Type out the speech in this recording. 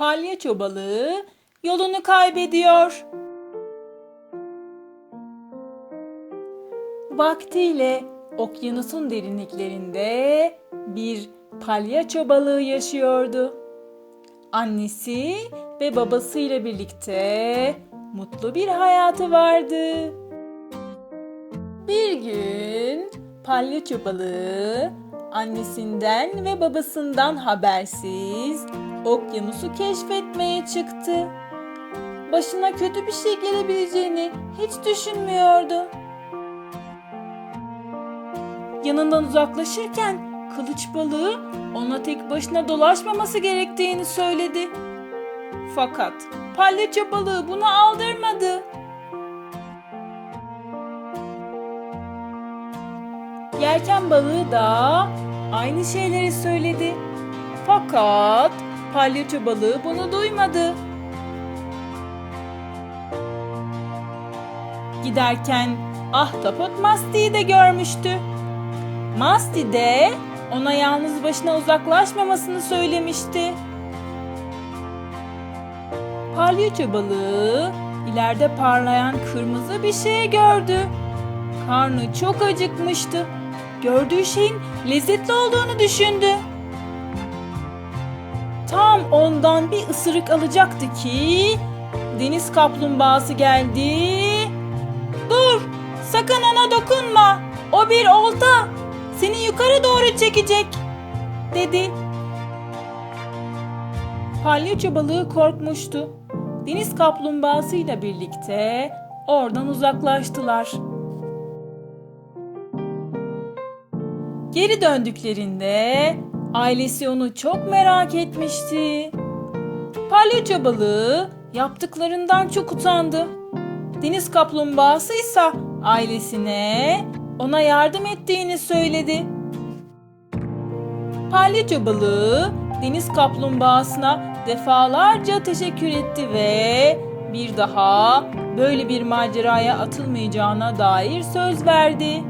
palyaço balığı yolunu kaybediyor. Vaktiyle okyanusun derinliklerinde bir palyaço balığı yaşıyordu. Annesi ve babasıyla birlikte mutlu bir hayatı vardı. Bir gün palyaço balığı annesinden ve babasından habersiz okyanusu keşfetmeye çıktı. Başına kötü bir şey gelebileceğini hiç düşünmüyordu. Yanından uzaklaşırken kılıç balığı ona tek başına dolaşmaması gerektiğini söyledi. Fakat palyaço balığı buna aldırmadı. Yelken balığı da aynı şeyleri söyledi. Fakat palyaço balığı bunu duymadı. Giderken Ahtapot Masti'yi de görmüştü. Masti de ona yalnız başına uzaklaşmamasını söylemişti. Palyaço balığı ileride parlayan kırmızı bir şey gördü. Karnı çok acıkmıştı. Gördüğü şeyin lezzetli olduğunu düşündü. Tam ondan bir ısırık alacaktı ki deniz kaplumbağası geldi. Dur, sakın ona dokunma. O bir olta. Seni yukarı doğru çekecek, dedi. Palyaço balığı korkmuştu. Deniz kaplumbağasıyla birlikte oradan uzaklaştılar. Geri döndüklerinde ailesi onu çok merak etmişti. Palyaço balığı yaptıklarından çok utandı. Deniz kaplumbağası ise ailesine ona yardım ettiğini söyledi. Palyaço balığı deniz kaplumbağasına defalarca teşekkür etti ve bir daha böyle bir maceraya atılmayacağına dair söz verdi.